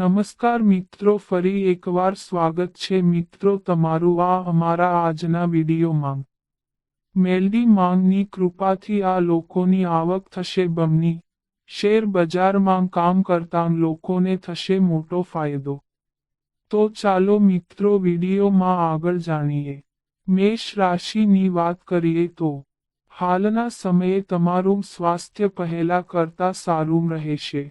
નમસ્કાર મિત્રો, ફરી એકવાર સ્વાગત છે મિત્રો તમારું આ અમારા આજના વિડીયોમાં. મેલડી માંગની કૃપાથી આ લોકોની આવક થશે બમની શેર બજારમાં કામ કરતા લોકોને થશે મોટો ફાયદો. તો ચાલો મિત્રો વિડીયોમાં આગળ જાણીએ. મેષ રાશિની વાત કરીએ તો, હાલના સમયે તમારું સ્વાસ્થ્ય પહેલા કરતા સારું રહેશે.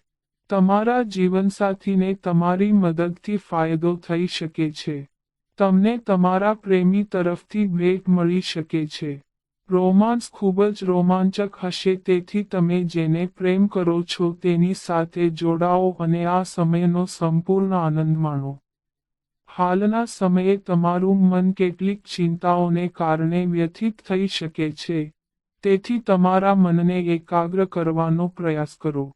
તમારા જીવનસાથીને તમારી મદદથી ફાયદો થઈ શકે છે. તમને તમારા પ્રેમી તરફથી ભેટ મળી શકે છે. રોમાન્સ ખૂબ જ રોમાંચક હશે, તેથી તમે જેને પ્રેમ કરો છો તેની સાથે જોડાઓ અને આ સમયનો સંપૂર્ણ આનંદ માણો. હાલના સમયે તમારું મન કેટલીક ચિંતાઓને કારણે વ્યથિત થઈ શકે છે. તેથી તમારા મનને એકાગ્ર કરવાનો પ્રયાસ કરો.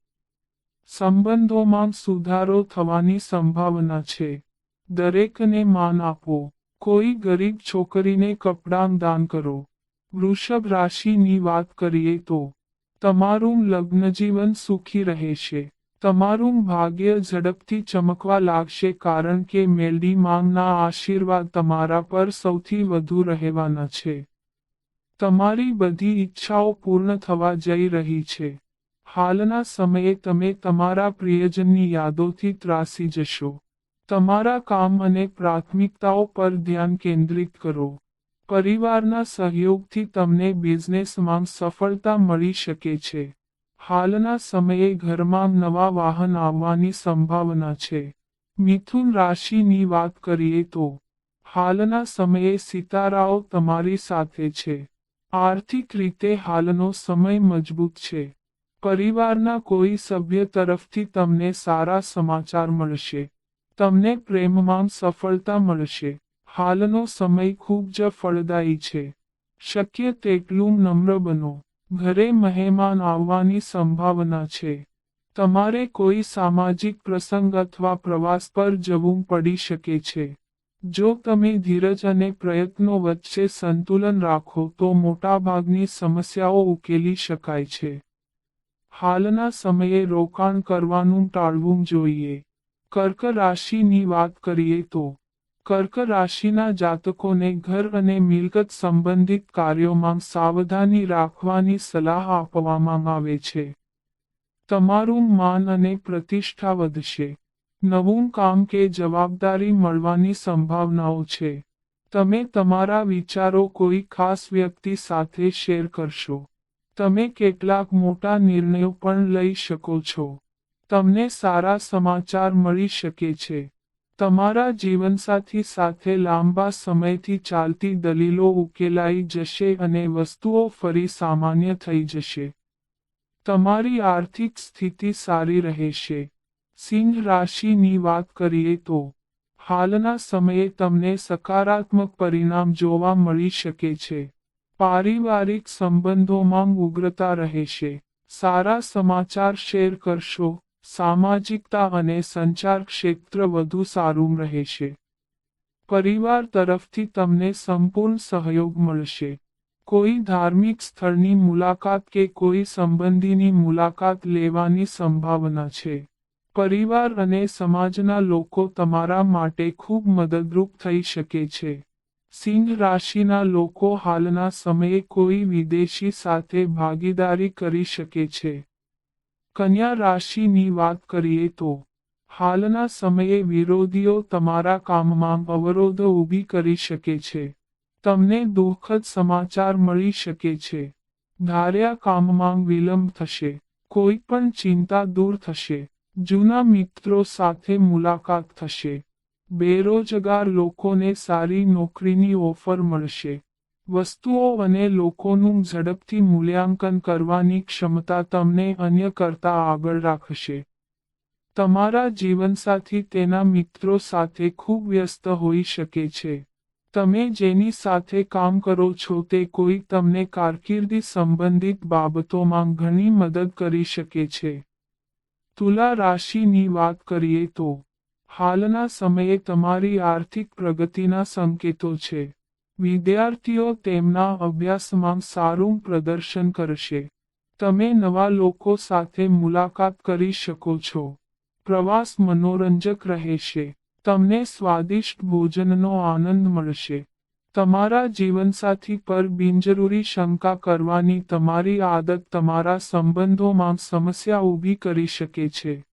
સંબંધોમાં સુધારો થવાની સંભાવના છે. દરેકને માન આપો. કોઈ ગરીબ છોકરીને કપડાં દાન કરો. વૃષભ રાશિની વાત કરીએ તો, તમારું લગ્નજીવન સુખી રહેશે. તમારું ભાગ્ય ઝડપથી ચમકવા લાગશે કારણ કે મેલડી માંગના આશીર્વાદ તમારા પર સૌથી વધુ રહેવાના છે. તમારી બધી ઈચ્છાઓ પૂર્ણ થવા જઈ રહી છે. હાલના સમયે તમે તમારા પ્રિયજનની યાદોથી ત્રાસી જશો. તમારા કામ અને પ્રાથમિકતાઓ પર ધ્યાન કેન્દ્રિત કરો. પરિવારના સહયોગથી તમને બિઝનેસમાં સફળતા મળી શકે છે. હાલના સમયે ઘરમાં નવા વાહન આવવાની સંભાવના છે. મિથુન રાશિની વાત કરીએ તો, હાલના સમયે સિતારાઓ તમારી સાથે છે. આર્થિક રીતે હાલનો સમય મજબૂત છે. પરિવારના કોઈ સભ્ય તરફથી તમને સારા સમાચાર મળશે. તમને પ્રેમમાં સફળતા મળશે. હાલનો સમય ખૂબ જ ફળદાયી છે. શક્ય તેટલું નમ્ર બનો. ઘરે મહેમાન આવવાની સંભાવના છે. તમારે કોઈ સામાજિક પ્રસંગ અથવા પ્રવાસ પર જવું પડી શકે છે. જો તમે ધીરજ અને પ્રયત્નો વચ્ચે સંતુલન રાખો તો મોટાભાગની સમસ્યાઓ ઉકેલી શકાય છે. હાલના સમયે રોકાણ કરવાનું ટાળવું જોઈએ. કર્ક રાશિની વાત કરીએ તો, કર્ક રાશિના જાતકોને ઘર અને મિલકત સંબંધિત કાર્યોમાં સાવધાની રાખવાની સલાહ આપવામાં આવે છે. તમારું માન અને પ્રતિષ્ઠા વધશે. નવું કામ કે જવાબદારી મળવાની સંભાવનાઓ છે. તમે તમારા વિચારો કોઈ ખાસ વ્યક્તિ સાથે શેર કરશો. તમે કેટલાક મોટા નિર્ણયો પણ લઈ શકો છો. તમને સારા સમાચાર મળી શકે છે. તમારા જીવનસાથી સાથે લાંબા સમયથી ચાલતી દલીલો ઉકેલાઈ જશે અને વસ્તુઓ ફરી સામાન્ય થઈ જશે. તમારી આર્થિક સ્થિતિ સારી રહેશે. સિંહ રાશિની વાત કરીએ તો, હાલના સમયે તમને સકારાત્મક પરિણામ જોવા મળી શકે છે. પારિવારિક સંબંધોમાં ઉગ્રતા રહેશે. સારા સમાચાર શેર કરશો. સામાજિકતા અને સંચાર ક્ષેત્ર વધુ સારું રહેશે. પરિવાર તરફથી તમને સંપૂર્ણ સહયોગ મળશે. કોઈ ધાર્મિક સ્થળની મુલાકાત કે કોઈ સંબંધીની મુલાકાત લેવાની સંભાવના છે. પરિવાર અને સમાજના લોકો તમારા માટે ખૂબ મદદરૂપ થઈ શકે છે. સિંહ રાશિના લોકો હાલના સમયે કોઈ વિદેશી સાથે ભાગીદારી કરી શકે છે. કન્યા રાશિની વાત કરીએ તો, હાલના સમયે વિરોધીઓ તમારા કામમાં અવરોધો ઊભી કરી શકે છે. તમને દુઃખદ સમાચાર મળી શકે છે. ધાર્યા કામમાં વિલંબ થશે, કોઈ પણ ચિંતા દૂર થશે. જૂના મિત્રો સાથે મુલાકાત થશે. બેરોજગાર લોકોને સારી નોકરીની ઓફર મળશે. વસ્તુઓ અને લોકોનું ઝડપથી મૂલ્યાંકન કરવાની ક્ષમતા તમને અન્ય કરતા આગળ રાખશે. તમારા જીવનસાથી તેના મિત્રો સાથે ખૂબ વ્યસ્ત હોઈ શકે છે. તમે જેની સાથે કામ કરો છો તે કોઈ તમને કારકિર્દી સંબંધિત બાબતોમાં ઘણી મદદ કરી શકે છે. તુલા રાશિની વાત કરીએ તો હાલના સમયે તમારી આર્થિક પ્રગતિના સંકેતો છે. વિદ્યાર્થીઓ તેમના અભ્યાસમાં સારું પ્રદર્શન કરશે. તમે નવા લોકો સાથે મુલાકાત કરી શકો છો. પ્રવાસ મનોરંજક રહેશે. તમને સ્વાદિષ્ટ ભોજનનો આનંદ મળશે. તમારા જીવનસાથી પર બિનજરૂરી શંકા કરવાની તમારી આદત તમારા સંબંધોમાં સમસ્યા ઊભી કરી શકે છે.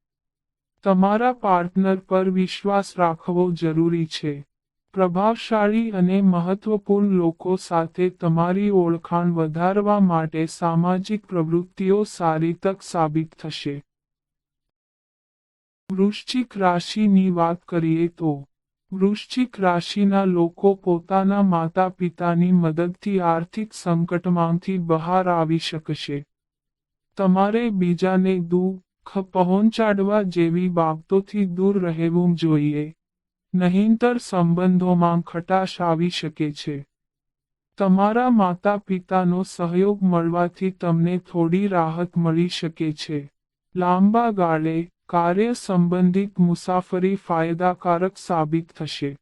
તમારા પાર્ટનર પર વિશ્વાસ રાખવો જરૂરી છે. પ્રભાવશાળી અને મહત્વપૂર્ણ લોકો સાથે તમારી ઓળખાણ વધારવા માટે સામાજિક પ્રવૃત્તિઓ સારી તક સાબિત થશે. વૃશ્ચિક રાશિની વાત કરીએ તો, વૃશ્ચિક રાશિના લોકો પોતાના માતા પિતાની મદદથી આર્થિક સંકટમાંથી બહાર આવી શકશે. તમારે બીજાને દુઃખ પહોંચાડવા જેવી બાબતોથી દૂર રહેવું જોઈએ. નહીંતર સંબંધોમાં ખટાશ આવી શકે છે. તમારા માતા પિતાનો સહયોગ મળવાથી તમને થોડી રાહત મળી શકે છે. લાંબા ગાળે કાર્ય સંબંધિત મુસાફરી ફાયદાકારક સાબિત થશે.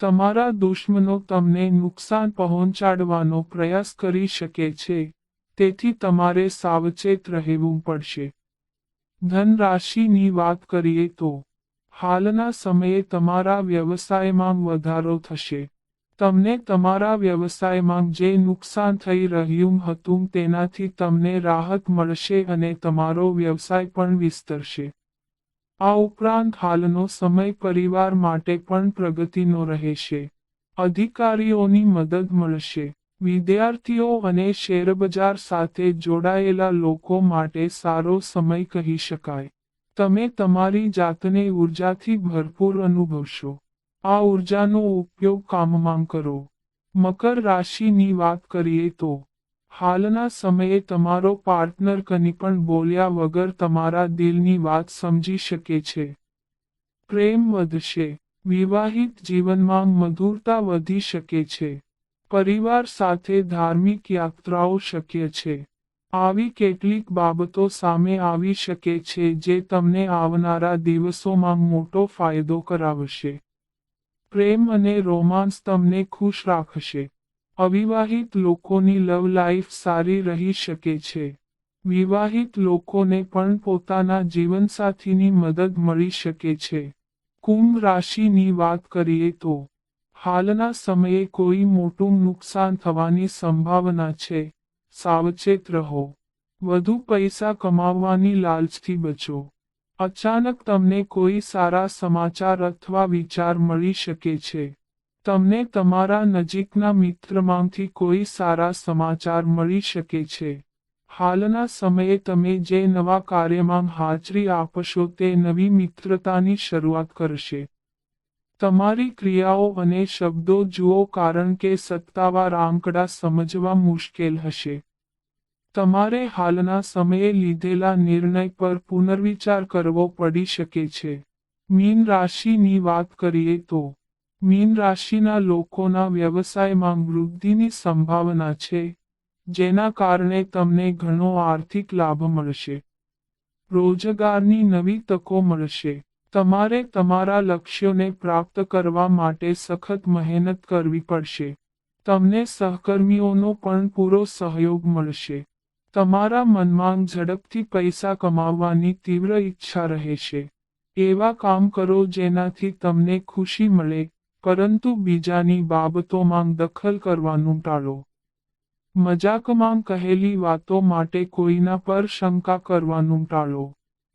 તમારા દુશ્મનો તમને નુકસાન પહોંચાડવાનો પ્રયાસ કરી શકે છે. તેથી તમારે સાવચેત રહેવું પડશે. ધનરાશિની વાત કરીએ તો, હાલના સમયે તમારા વ્યવસાયમાં વધારો થશે. તમને તમારા વ્યવસાયમાં જે નુકસાન થઈ રહ્યું હતું તેનાથી તમને રાહત મળશે અને તમારો વ્યવસાય પણ વિસ્તરશે. આ ઉપરાંત હાલનો સમય પરિવાર માટે પણ પ્રગતિનો રહેશે. અધિકારીઓની મદદ મળશે. વિદ્યાર્થીઓ અને શેરબજાર સાથે જોડાયેલા લોકો માટે સારો સમય કહી શકાય. તમે તમારી જાતને ઉર્જાથી ભરપૂર અનુભવશો. આ ઉર્જાનો ઉપયોગ કામમાં કરો. મકર રાશિની વાત કરીએ તો, હાલના સમયે તમારો પાર્ટનર કની પણ બોલ્યા વગર તમારા દિલની વાત સમજી શકે છે. પ્રેમ વધશે. વિવાહિત જીવનમાં મધુરતા વધી શકે છે. પરિવાર સાથે ધાર્મિક યાત્રાઓ શક્ય છે. આવી કેટલીક બાબતો સામે આવી શકે છે જે તમને આવનારા દિવસોમાં મોટો ફાયદો કરાવશે. પ્રેમ અને રોમાન્સ તમને ખુશ રાખશે. અવિવાહિત લોકોની લવ લાઈફ સારી રહી શકે છે. વિવાહિત લોકોને પણ પોતાના જીવનસાથીની મદદ મળી શકે છે. કુંભ રાશિની વાત કરીએ તો હાલના સમયે કોઈ મોટું નુકસાન થવાની સંભાવના છે. સાવચેત રહો. વધુ પૈસા કમાવવાની લાલચથી બચો. અચાનક તમને કોઈ સારા સમાચાર અથવા વિચાર મળી શકે છે. તમને તમારા નજીકના મિત્રમાંથી કોઈ સારા સમાચાર મળી શકે છે. હાલના સમયે તમે જે નવા કાર્યમાં હાજરી આપશો તે નવી મિત્રતાની શરૂઆત કરશે. તમારી ક્રિયાઓ અને શબ્દો જુઓ કારણ કે સત્તાવાર આંકડા સમજવા મુશ્કેલ હશે. તમારે હાલના સમયે લીધેલા નિર્ણય પર પુનર્વિચાર કરવો પડી શકે છે. મીન રાશિની વાત કરીએ તો, મીન રાશિના લોકોના વ્યવસાયમાં વૃદ્ધિની સંભાવના છે, જેના કારણે તમને ઘણો આર્થિક લાભ મળશે. રોજગારની નવી તકો મળશે. તમારે તમારા લક્ષ્યોને પ્રાપ્ત કરવા માટે સખત મહેનત કરવી પડશે. તમને સહકર્મીઓનો પણ પૂરો સહયોગ મળશે. તમારા મનમાં ઝડપથી પૈસા કમાવવાની તીવ્ર ઈચ્છા રહેશે. એવા કામ કરો જેનાથી તમને ખુશી મળે, પરંતુ બીજાની બાબતોમાં દખલ કરવાનું ટાળો. મજાકમાં કહેલી વાતો માટે કોઈના પર શંકા કરવાનું ટાળો.